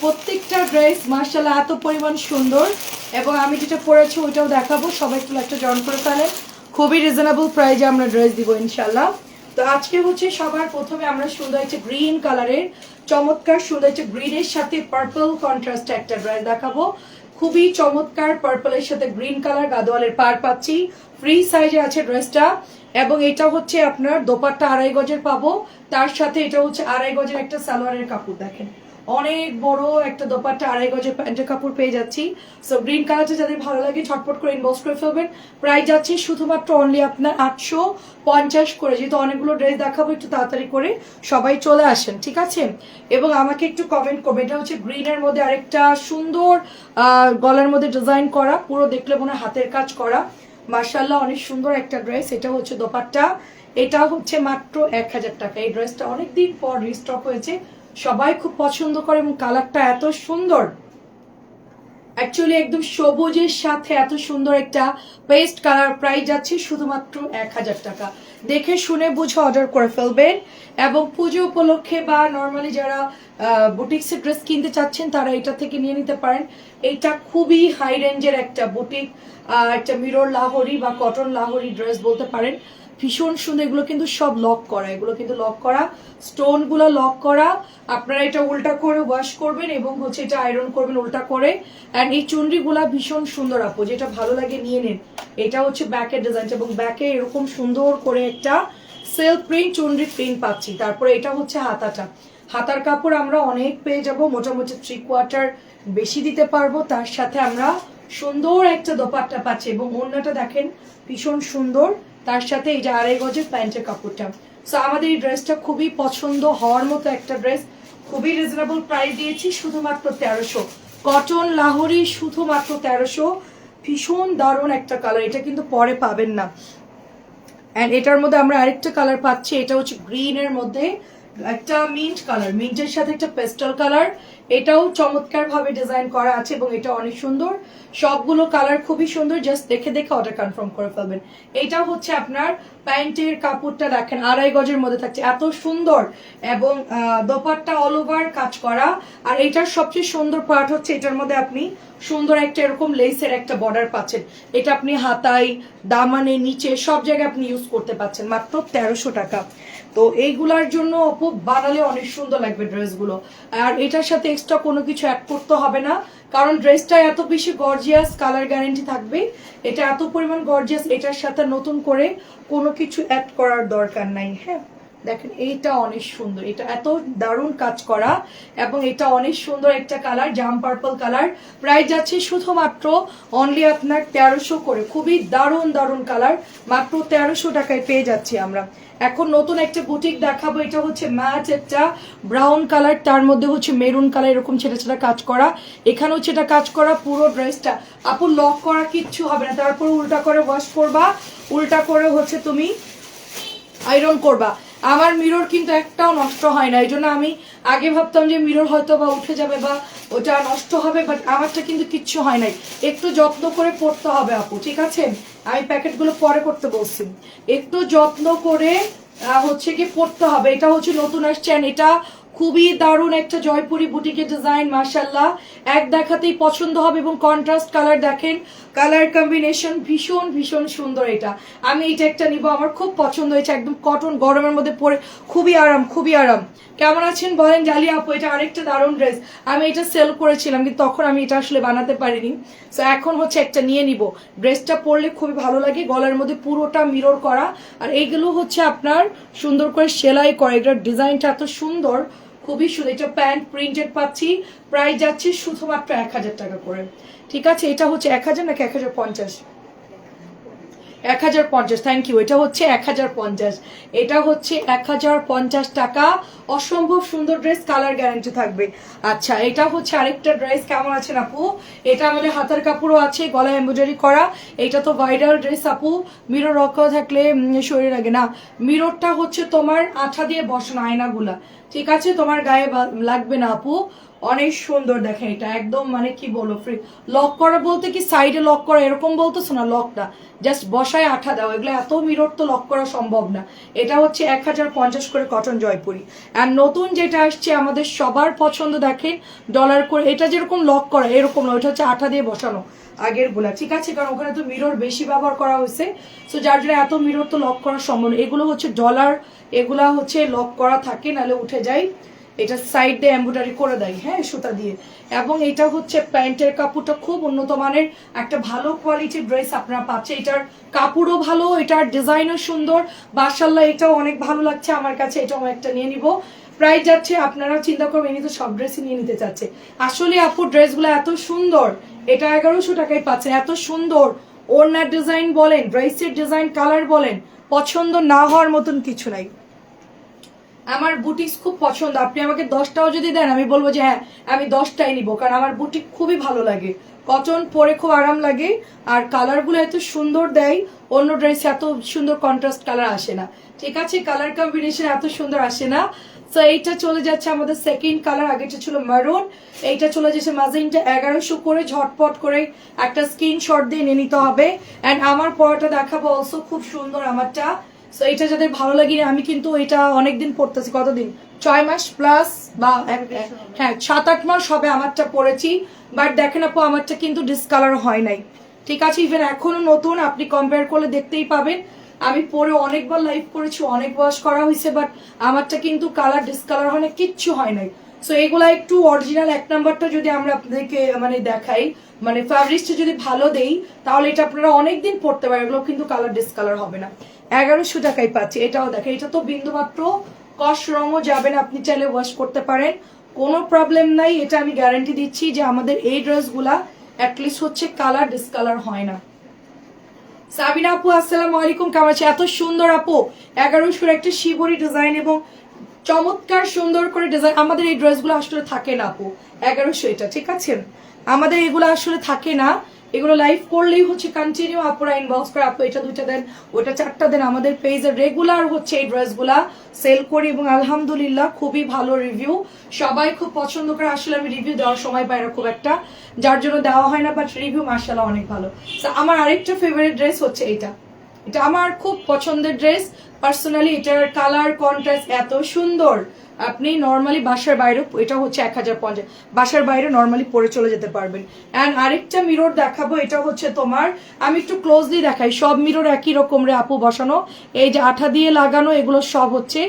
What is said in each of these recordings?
প্রত্যেকটা ড্রেস মার্শাল্লাহ এত পরিমাণ সুন্দর। এবং আমি যেটা পরেছি, ওইটাও দেখাবো। সবাই একটু একটা জয়েন করে ফেলেন। খুবই রিজনেবল প্রাইজে আমরা ড্রেস দিব ইনশাল্লাহ তো আজকে হচ্ছে সবার প্রথমে আমরা সুন্দর একটা গ্রিন কালারের চমৎকার সুন্দর একটা গ্রিনের সাথে পার্পল কন্ট্রাস্ট একটা ড্রেস দেখাবো। খুবই চমৎকার পার্পলের সাথে গ্রিন কালার গাদোয়ালের পার পাচ্ছি। ফ্রি সাইজে আছে ড্রেসটা এবং এটা হচ্ছে আপনার দোপাট্টা আড়াই গজের পাবো। তার সাথে এটা হচ্ছে আড়াই গজের একটা সালোয়ারের কাপড়, দেখেন। অনেক বড় একটা দোপাট্টা আড়াই গজের প্যান্টের কাপড় পেয়ে যাচ্ছি। সো গ্রিন কালারটা যাদের ভালো লাগে ঝটপট করে ইনবক্স করে ফেলবেন। প্রাইস যাচ্ছে শুধুমাত্র অনলি আপনার আটশো পঞ্চাশ করে। যেহেতু অনেকগুলো ড্রেস দেখাবো একটু তাড়াতাড়ি করে সবাই চলে আসেন, ঠিক আছে? এবং আমাকে একটু কমেন্ট করবেন। এটা হচ্ছে গ্রিনের মধ্যে আরেকটা সুন্দর গলার মধ্যে ডিজাইন করা, পুরো দেখলে মনে হাতের কাজ করা। মার্শাল্লাহ অনেক সুন্দর একটা ড্রেস এটা হচ্ছে দোপাট্টা। এটা হচ্ছে মাত্র এক হাজার টাকা। এই ড্রেসটা অনেকদিন পর রিস্টক হয়েছে। সবাই খুব পছন্দ করে এবং কালারটা এত সুন্দর। অ্যাকচুয়ালি একদম সবুজের সাথে এত সুন্দর একটা পেস্ট কালার প্রাইস যাচ্ছে শুধুমাত্র এক হাজার টাকা। দেখে শুনে বুঝে অর্ডার করে ফেলবেন এবং পুজো উপলক্ষে বা নর্মালি যারা বুটিক্সের ড্রেস কিনতে চাচ্ছেন তারা এটা থেকে নিয়ে নিতে পারেন। এইটা খুবই হাই রেঞ্জের একটা বুটিক একটা মিরর লাহোরি বা কটন লাহোরি ড্রেস বলতে পারেন। ভীষণ সুন্দর, এগুলো কিন্তু সব লক করা, এগুলো কিন্তু লক করা। স্টোনগুলো লক করা। আপনারা এটা উল্টা করে ওয়াশ করবেন এবং হচ্ছে এটা আয়রন করবেন উল্টা করে। অ্যান্ড এই চুনরিগুলা ভীষণ সুন্দর আপু, যেটা ভালো লাগে নিয়ে নিন। এটা হচ্ছে ব্যাকের ডিজাইনটা এবং ব্যাকে এরকম সুন্দর করে একটা সেলফ প্রিন্ট চুনরি প্রিন্ট পাচ্ছি। তারপরে এটা হচ্ছে হাতাটা। হাতার কাপড় আমরা অনেক পেয়ে যাব, মোটামুটি থ্রি কোয়ার্টার বেশি দিতে পারব। তার সাথে আমরা সুন্দর একটা দোপাট্টা পাচ্ছি, এবং অন্যটা দেখেন ভীষণ সুন্দর। তার সাথে এই যে আড়াই গজের প্যান্টের কাপড়টা। সো আমাদের এই ড্রেসটা খুবই পছন্দ হওয়ার মতো একটা ড্রেস খুবই রিজনেবল প্রাইস দিয়েছি, শুধুমাত্র তেরোশো। কটন লাহোরি, শুধুমাত্র তেরোশো। ভীষণ দারুণ একটা কালার এটা কিন্তু পরে পাবেন না। অ্যান্ড এটার মধ্যে আমরা আরেকটা কালার পাচ্ছি, এটা হচ্ছে গ্রিনের মধ্যে একটা মিন্ট কালার মিন্টের সাথে একটা পেস্টাল কালার এটাও চমৎকার ভাবে ডিজাইন করা আছে এবং এটা অনেক সুন্দর। সবগুলো কালার খুবই সুন্দর জাস্ট দেখে দেখে অর্ডার কনফার্ম করে ফেলবেন। এটা হচ্ছে আপনার প্যান্টের কাপড়টা দেখেন আড়াই গজের মধ্যে থাকছে। এত সুন্দর এবং আহ, দোপাট্টা অল ওভার কাজ করা। আর এটার সবচেয়ে সুন্দর পার্ট হচ্ছে এটার মধ্যে আপনি সুন্দর একটা এরকম লেসের একটা বর্ডার পাচ্ছেন। এটা আপনি হাতাই দামানে নিচে সব জায়গায় আপনি ইউজ করতে পাচ্ছেন মাত্র তেরোশো টাকা। তো এইগুলার জন্য অপু বানালে অনেক সুন্দর লাগবে ড্রেসগুলো আর এটার সাথে এক্সট্রা কোনো কিছু অ্যাড করতে হবে না। কারণ ড্রেসটা এত বেশি গর্জিয়াস কালার গ্যারেন্টি থাকবে। এটা এত পরিমাণ গর্জিয়াস এটার সাথে নতুন করে কোনো কিছু অ্যাড করার দরকার নাই হ্যাঁ? দেখেন, এইটা অনেক সুন্দর। এটা এত দারুণ কাজ করা এবং এটা অনেক সুন্দর একটা কালার, জাম পার্পল কালার। প্রাইস যাচ্ছে শুধুমাত্র অনলি আপনার তেরোশো করে। খুবই দারুণ দারুণ কালার। মাত্র তেরোশো টাকায় পেয়ে যাচ্ছি আমরা। এখন নতুন একটা বুটিক দেখাবো। এটা হচ্ছে ম্যাচ একটা ব্রাউন কালার, তার মধ্যে হচ্ছে মেরুন কালার, এরকম ছেটা ছেটা কাজ করা। এখানে হচ্ছে এটা কাজ করা, পুরো ড্রেসটা। আপু লক করা কিচ্ছু হবে না। তারপর উল্টা করে ওয়াশ করবা। উল্টা করে হচ্ছে তুমি আয়রন করবা। আমার মিরর কিন্তু একটাও নষ্ট হয় না। এই জন্য আমি আগে ভাবতাম যে মিরর হয়তো বা উঠে যাবে বা ওটা নষ্ট হবে বাট আমারটা কিন্তু কিচ্ছু হয় নাই। একটু যত্ন করে পড়তে হবে আপু, ঠিক আছে? আমি প্যাকেটগুলো পরে করতে বলছি। একটু যত্ন করে হচ্ছে কি পড়তে হবে। এটা হচ্ছে নতুন আসছেন এটা খুবই দারুণ একটা জয়পুরি বুটিকের ডিজাইন মার্শাল্লাহ এক দেখাতেই পছন্দ হবে এবং কন্ট্রাস্ট কালার দেখেন কালার কম্বিনেশন ভীষণ ভীষণ সুন্দর এটা। আমি এটা একটা নিব, আমার খুব পছন্দ হয়েছে, একদম কটন গরমের মধ্যে পরে খুবই আরাম খুবই আরাম। কেমন আছেন বলেন জালি আপু, এটা আরেকটা দারুণ ড্রেস আমি এটা সেল করেছিলাম, কিন্তু তখন আমি এটা আসলে বানাতে পারিনি। তো এখন হচ্ছে একটা নিয়ে নিব। ড্রেসটা পরলে খুবই ভালো লাগে, গলার মধ্যে পুরোটা মিরর করা। আর এইগুলো হচ্ছে আপনার সুন্দর করে সেলাই করা, এটার ডিজাইনটা এত সুন্দর, খুবই সুন্দর। এটা প্যান্ট, প্রিন্টেড পাচ্ছি প্রায় যাচ্ছে শুধুমাত্র এক হাজার টাকা করে। ঠিক আছে, এটা হচ্ছে এক হাজার নাকি এক হাজার পঞ্চাশ? এক হাজার পঞ্চাশ থ্যাংক ইউ এটা হচ্ছে এক হাজার পঞ্চাশ। এটা হচ্ছে এক হাজার পঞ্চাশ টাকা। অসম্ভব সুন্দর ড্রেস কালার গ্যারান্টি থাকবে। আচ্ছা এটা হচ্ছে আরেকটা ড্রেস কেমন আছেন আপু? এটা আমাদের হাতার কাপড়ও আছে, গলায় এম্ব্রয়ডারি করা। এটা তো ভাইরাল ড্রেস আপু। মিরর রক্ষা থাকলে শরীর লাগে। না মিররটা হচ্ছে তোমার আঠা দিয়ে বসানো, আয়নাগুলা। ঠিক আছে, তোমার গায়ে লাগবে না আপু। অনেক সুন্দর দেখেন এটা, একদম মানে কি বলো ফ্রি লক করা বলতে কি সাইডে লক করা, এরকম বলতেছো না লকটা জাস্ট বসায় আঠা দাও, এগুলো এত মিরর তো লক করা সম্ভব না। এটা হচ্ছে এক হাজার পঞ্চাশ করে কটন জয়পুরি। আর নতুন যেটা আসছে, আমাদের সবার পছন্দ দেখেন ডলার করে, এটা যেরকম লক করা, এরকম না, ওটা হচ্ছে আঠা দিয়ে বসানো, আগেরগুলা। ঠিক আছে, কারণ ওখানে তো মিরর বেশি ব্যবহার করা হয়েছে। সো যার জন্য এত মিরর তো লক করা সম্ভব। এগুলো হচ্ছে ডলার এগুলা হচ্ছে লক করা থাকে, নাহলে উঠে যায়। এটা সাইড দিয়ে এম্ব্রয়ডারি করে দেয় হ্যাঁ সুতা দিয়ে। এবং এটা হচ্ছে প্যান্টের কাপড়টা খুব উন্নত মানের। একটা ভালো কোয়ালিটির ড্রেস আপনারা পাচ্ছে। এটার কাপড়ও ভালো, এটার ডিজাইনও সুন্দর। মার্শাল্লাহ এটাও অনেক ভালো লাগছে আমার কাছে। এটাও একটা নিয়ে নিব। প্রাইস যাচ্ছে আপনারা চিন্তা করবেন তো সব ড্রেসই নিয়ে নিতে চাচ্ছে। আসলে আপু ড্রেসগুলো এত সুন্দর, এটা এগারোশো টাকায় পাচ্ছেন এত সুন্দর, ওড়নার ডিজাইন বলেন ড্রেসের ডিজাইন কালার বলেন, পছন্দ না হওয়ার মতন কিছু নাই। আমার বুটিক্স খুব পছন্দ। আপনি আমাকে দশটাও যদি দেন, আমি বলব যে হ্যাঁ আমি দশটাই নিব, কারণ আমার বুটিক খুবই ভালো লাগে। কটন পরে খুব আরাম লাগে, আর কালারগুলো এত সুন্দর দেয়, অন্য ড্রেসে এত সুন্দর কন্ট্রাস্ট কালার আসে না। ঠিক আছে কালার কম্বিনেশন এত সুন্দর আসে না। তো এইটা চলে যাচ্ছে আমাদের সেকেন্ড কালার আগেটা ছিল মারুন এইটা চলে যাচ্ছে মাজিনটা এগারোশো করে ঝটপট করে একটা স্ক্রিনশট দিয়ে নিয়ে নিতে হবে। অ্যান্ড আমার পরটা দেখাবো অলসো খুব সুন্দর আমারটা। সো এটা যাদের ভালো লাগে আমি কিন্তু এটা অনেকদিন পড়তেছি। কতদিন? ছয় মাস প্লাস বা হ্যাঁ সাত আট মাস হবে আমারটা পড়েছি। বাট দেখেন আপু আমারটা কিন্তু ডিসকালার হয় নাই। ঠিক আছে ইভেন এখনও নতুন আপনি কম্পেয়ার করলে দেখতেই পাবেন। আমি পরে অনেকবার লাইভ করেছি অনেক ওয়াশ করা হয়েছে বাট আমারটা কিন্তু কালার ডিসকালার হয় না কিচ্ছু হয় নাই। সো এগুলা একটু অরিজিনাল এক নাম্বারটা যদি আমরা আপনাদেরকে মানে দেখাই মানে ফ্যাব্রিক্সটা যদি ভালো দেই তাহলে এটা আপনারা অনেকদিন পড়তে পারেন এগুলো কিন্তু কালার ডিসকালার হবে না। এগারোশো টাকায় পাচ্ছি। এটাও দেখেন, এটা তো বিন্দুমাত্র কস রঙও যাবে না, আপনি চাইলে ওয়াশ করতে পারেন। কোনো প্রবলেম নাই, এটা আমি গ্যারান্টি দিচ্ছি যে আমাদের এই ড্রেসগুলা অ্যাটলিস্ট হচ্ছে কালার ডিসকালার হয় না। সাবিনা আপু, আসসালামু আলাইকুম, কেমন আছে এত সুন্দর আপু, এগারোশোর একটা শিবরি ডিজাইন এবং চমৎকার সুন্দর করে ডিজাইন আমাদের এই ড্রেসগুলো আসলে থাকে না আপু, এগারোশো এটা, ঠিক আছে? আমাদের এগুলো আসলে থাকে না। এগুলো লাইভ করলেই হচ্ছে কন্টিনিউ আপুরা ইনবক্স করে, আপু, এটা দুইটা দেন, ওটা চারটা দেন। আমাদের পেজে রেগুলার হচ্ছে এই ড্রেসগুলা সেল করি এবং আলহামদুলিল্লাহ খুবই ভালো রিভিউ সবাই খুব পছন্দ করে, আসলে আমি রিভিউ দেওয়ার সময় পাই না খুব একটা। যার জন্য দেওয়া হয় না বাট রিভিউ মার্শাল্লাহ অনেক ভালো। আমার আরেকটা ফেভারিট ড্রেস হচ্ছে এটা। এটা আমার খুব পছন্দের ড্রেস পার্সোনালি এটার কালার কন্ট্রাস্ট এত সুন্দর। আপনি নর্মালি বাসার বাইরে এটা হচ্ছে এক হাজার পঞ্চাশ। বাসার বাইরে নর্মালি পরে চলে যেতে পারবেন। অ্যান্ড আরেকটা মিরর দেখাবো, এটা হচ্ছে তোমার, আমি একটু ক্লোজলি দেখাই, সব মিরর একই রকম রে আপু বসানো। এই যে আঠা দিয়ে লাগানো, এগুলো সব হচ্ছে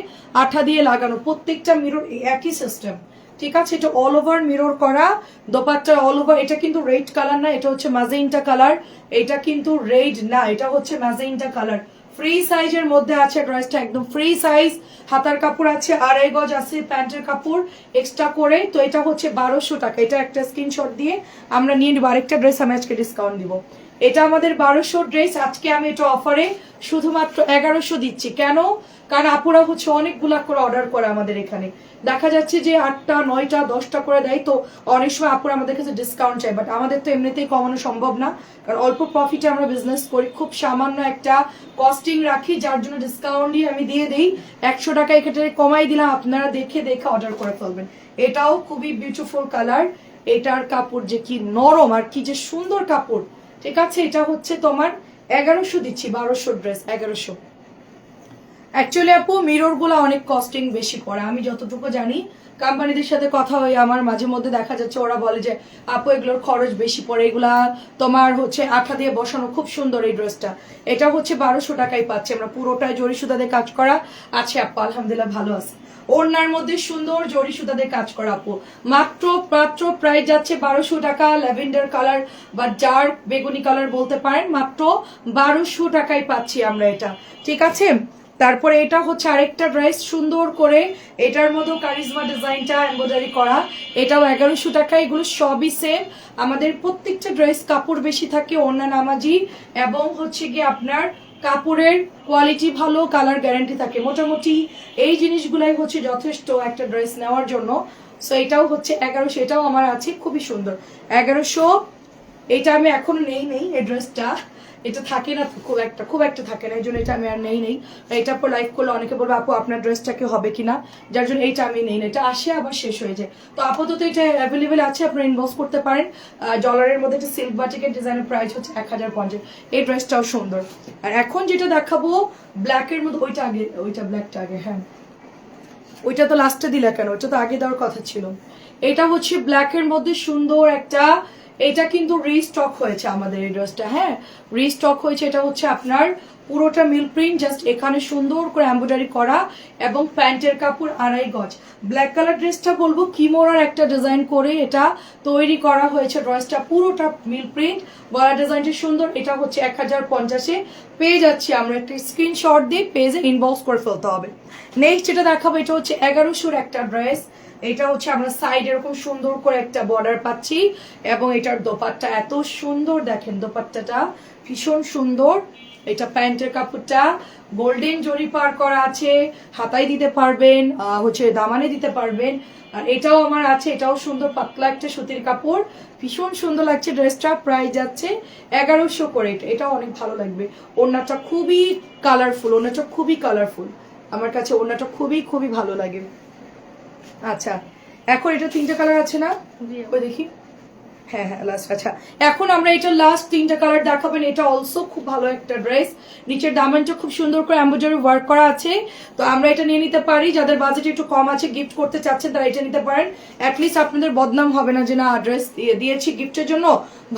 আঠা দিয়ে লাগানো। প্রত্যেকটা মিরর একই সিস্টেম ঠিক আছে? এটা অল ওভার মিরর করা, দোপাট্টা অল ওভার এটা কিন্তু রেড কালার না, এটা হচ্ছে ম্যাজেইনটা কালার এটা কিন্তু রেড না, এটা হচ্ছে ম্যাজেইনটা কালার ফ্রি সাইজের মধ্যে আছে ড্রেসটা একদম ফ্রি সাইজ হাতার কাপড় আছে, আড়াই গজ আছে, প্যান্টের কাপড় এক্সট্রা করে। তো এটা হচ্ছে বারোশো টাকা। এটা একটা স্ক্রিনশট দিয়ে আমরা নিয়ে নিবো। আরেকটা ড্রেস আমি আজকে ডিসকাউন্ট দিব। এটা আমাদের বারোশো ড্রেস, আজকে আমি এটা অফারে শুধুমাত্র এগারোশো দিচ্ছি। কেন? কারণ আপুরা হচ্ছে অনেকগুলা করে অর্ডার করে আমাদের এখানে। দেখা যাচ্ছে যে আটটা, নয়টা, দশটা করে দেয়, তো অনেক সময় আপুরা আমাদের কাছে ডিসকাউন্ট চাই বাট আমাদের তো এমনিতেই কমানো সম্ভব না, কারণ অল্প প্রফিটে আমরা বিজনেস করি। খুব সামান্য একটা কস্টিং রাখি, যার জন্য ডিসকাউন্টই আমি দিয়ে দিই। একশো টাকা এক্ষেত্রে কমাই দিলাম, আপনারা দেখে দেখে অর্ডার করে ফেলবেন। এটাও খুবই বিউটিফুল কালার এটার কাপড় যে কি নরম আর কি যে সুন্দর কাপড়। ঠিক আছে, এটা হচ্ছে তোমার এগারোশো দিচ্ছি, বারোশো ড্রেস এগারোশো। অ্যাকচুয়ালি আপু মিররগুলো অনেক কস্টিং বেশি পড়ে, আমি যতটুকু জানি কোম্পানিদের সাথে কথা হয়, আমার মাঝে মধ্যে দেখা যাচ্ছে ওরা বলে যে, আপু, এগুলোর খরচ বেশি পড়ে, এগুলা তোমার হচ্ছে আঠা দিয়ে বসানো খুব সুন্দর এই ড্রেসটা এটা হচ্ছে বারোশো টাকায় পাচ্ছি, আমরা পুরোটাই সুতাতে কাজ করা। আছে আপু, আলহামদুলিল্লাহ ভালো আছে। ওড়নার মধ্যে সুন্দর জরি সুতাতে কাজ করা আপু। মাত্র মাত্র প্রাইস যাচ্ছে বারোশো টাকা, ল্যাভেন্ডার কালার বা ডার্ক বেগুনি কালার বলতে পারেন। মাত্র বারোশো টাকায় পাচ্ছি আমরা এটা। ঠিক আছে? তারপরে এটা হচ্ছে আরেকটা ড্রেস সুন্দর করে। এটার মতো কারিজমা ডিজাইনটা এমব্রয়ডারি করা। এটাও এগারোশো টাকা এগুলো সবই সেম আমাদের প্রত্যেকটা ড্রেস কাপড় বেশি থাকে অন্য নামাজি। এবং হচ্ছে গিয়ে আপনার কাপড়ের কোয়ালিটি ভালো কালার গ্যারান্টি থাকে। মোটামুটি এই জিনিসগুলাই হচ্ছে যথেষ্ট একটা ড্রেস নেওয়ার জন্য। সো এটাও হচ্ছে এগারোশো, এটাও আমার আছে, খুবই সুন্দর। এগারোশো, এটা আমি এখনও নেই নেই, এই ড্রেসটা এটা থাকে না, খুব একটা খুব একটা থাকে না, এই জন্য এটা আমি আর নেই নেই। এটা পর লাইভ করলে অনেকে বলব, আপু, আপনার ড্রেসটাকে হবে কিনা? যার জন্য এইটা আমি নেই না এটা আসে, আবার শেষ হয়ে যায়। তো আপাতত এটা অ্যাভেলেবেল আছে, আপনারা ইনবক্স করতে পারেন। ডলারের মধ্যে একটা সিল্ক বাটিকের ডিজাইনের প্রাইস হচ্ছে এক হাজার পঞ্চাশ। এই ড্রেসটাও সুন্দর। আর এখন যেটা দেখাবো ব্ল্যাকের মধ্যে, ওইটা আগে, ওইটা ব্ল্যাকটা আগে হ্যাঁ। ওইটা তো লাস্টে দিলে কেন? ওইটা তো আগে দেওয়ার কথা ছিল। এটা হচ্ছে ব্ল্যাকের মধ্যে সুন্দর একটা এটা কিন্তু রিস্টক হয়েছে আমাদের এই ড্রেসটা হ্যাঁ? রিস্টক হয়েছে, এটা হচ্ছে আপনার পুরোটা মিল প্রিন্ট জাস্ট এখানে সুন্দর করে এমব্রয়ডারি করা এবং প্যান্টের কাপড় আড়াই গজ। ব্ল্যাক কালার ড্রেসটা বলব কিমোরার একটা ডিজাইন করে এটা তৈরি করা হয়েছে ড্রেসটা পুরোটা মিল প্রিন্ট গলা ডিজাইনটা সুন্দর, এটা হচ্ছে এক হাজার পঞ্চাশে। পেয়ে যাচ্ছি আমরা একটা স্ক্রিনশট দিয়ে পেজে ইনবক্স করে ফেলতে হবে। নেক্সট যেটা দেখাবো, এটা হচ্ছে এগারোশোর একটা ড্রেস এটা হচ্ছে আমরা সাইড এরকম সুন্দর করে একটা বর্ডার পাচ্ছি এবং এটার দোপাট্টা এত সুন্দর দেখেন, দোপাট্টাটা ভীষণ সুন্দর। এটা প্যান্টের কাপড়টা গোল্ডেন জরি পার করা আছে, হাতায় দিতে পারবেন হচ্ছে দামানে দিতে পারবেন। আর এটাও আমার আছে, এটাও সুন্দর, পাতলা একটা সুতির কাপড়। ভীষণ সুন্দর লাগছে, ড্রেসটা প্রাইস যাচ্ছে এগারোশো করে। এটা অনেক ভালো লাগবে। ওড়নাটা খুবই কালারফুল ওড়নাটা খুবই কালারফুল আমার কাছে ওড়নাটা খুবই খুবই ভালো লাগে। আচ্ছা এখন এটা তিনটা কালার আছে না? ওই দেখি। হ্যাঁ হ্যাঁ লাস্ট আচ্ছা। এখন আমরা এটা লাস্ট তিনটা কালার দেখাবেন। এটা অলসো খুব ভালো একটা ড্রেস নিচের দামানটা খুব সুন্দর করে এম্ব্রয়ডারি ওয়ার্ক করা আছে। তো আমরা এটা নিয়ে নিতে পারি। যাদের বাজেট একটু কম আছে গিফট করতে চাচ্ছেন, তারা এটা নিতে পারেন। অ্যাটলিস্ট আপনাদের বদনাম হবে না যে, না ড্রেস দিয়েছি গিফটের জন্য।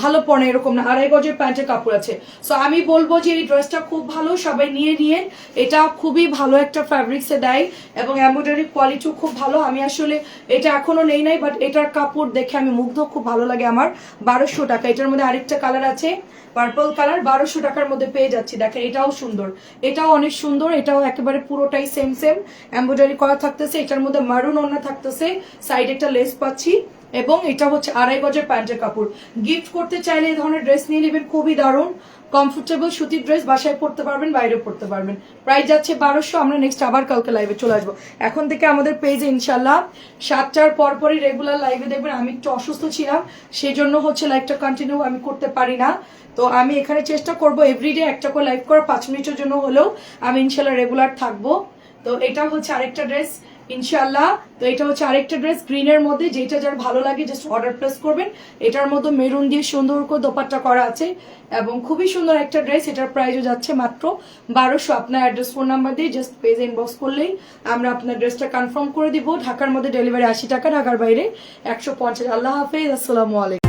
ভালো পড়ে এরকম না। আড়াই গজের প্যান্টের কাপড় আছে। সো আমি বলব যে, এই ড্রেসটা খুব ভালো। সবাই নিয়ে নিয়ে এটা খুবই ভালো একটা ফ্যাব্রিক্সে দেয় এবং এমব্রয়ডারি কোয়ালিটিও খুব ভালো। আমি আসলে এটা এখনও নেই নাই বাট এটার কাপড় দেখে আমি মুগ্ধ। খুব ভালো লাগে আমার। বারোশো টাকা। এটার মধ্যে আরেকটা কালার আছে পার্পল কালার, বারোশো টাকার মধ্যে পেয়ে যাচ্ছি। দেখেন, এটাও সুন্দর। এটাও অনেক সুন্দর, এটাও একেবারে পুরোটাই সেম সেম এম্ব্রয়ডারি করা থাকতেছে, এটার মধ্যে মারুন ওড়না থাকতেছে সাইড একটা লেস পাচ্ছি। এবং এটা হচ্ছে আড়াই গজের প্যান্টের কাপড়। গিফট করতে চাইলে এই ধরনের ড্রেস নিয়ে নেবেন, খুবই দারুণ। কমফোর্টেবল সুতির ড্রেস বাসায় পড়তে পারবেন, বাইরেও পড়তে পারবেন। প্রাইস যাচ্ছে বারোশো, আমরা নেক্সট আবার কালকে লাইভে চলে আসব। এখন থেকে আমাদের পেজে ইনশাল্লাহ সাতটার পরপরই রেগুলার লাইভে দেখবেন। আমি একটু অসুস্থ ছিলাম সেই জন্য হচ্ছে লাইভটা কন্টিনিউ আমি করতে পারি না। তো আমি এখানে চেষ্টা করব এভরিডে একটা করে লাইভ করা পাঁচ মিনিটের জন্য হলেও আমি ইনশাল্লাহ রেগুলার থাকব। তো এটা হচ্ছে আরেকটা ড্রেস ইনশাল্লাহ তো এটা হচ্ছে আরেকটা ড্রেস গ্রিনের মধ্যে, যেটা যার ভালো লাগে জাস্ট অর্ডার প্লেস করবেন। এটার মধ্যে মেরুন দিয়ে সুন্দর করে দোপাট্টা করা আছে এবং খুবই সুন্দর একটা ড্রেস এটার প্রাইসও যাচ্ছে মাত্র বারোশো। আপনার অ্যাড্রেস ফোন নাম্বার দিয়ে জাস্ট পেজ ইনবক্স করলেই আমরা আপনার ড্রেসটা কনফার্ম করে দিব। ঢাকার মধ্যে ডেলিভারি আশি টাকা, ঢাকার বাইরে একশো পঞ্চাশ। আল্লাহ হাফেজ, আসসালামু আলাইকুম।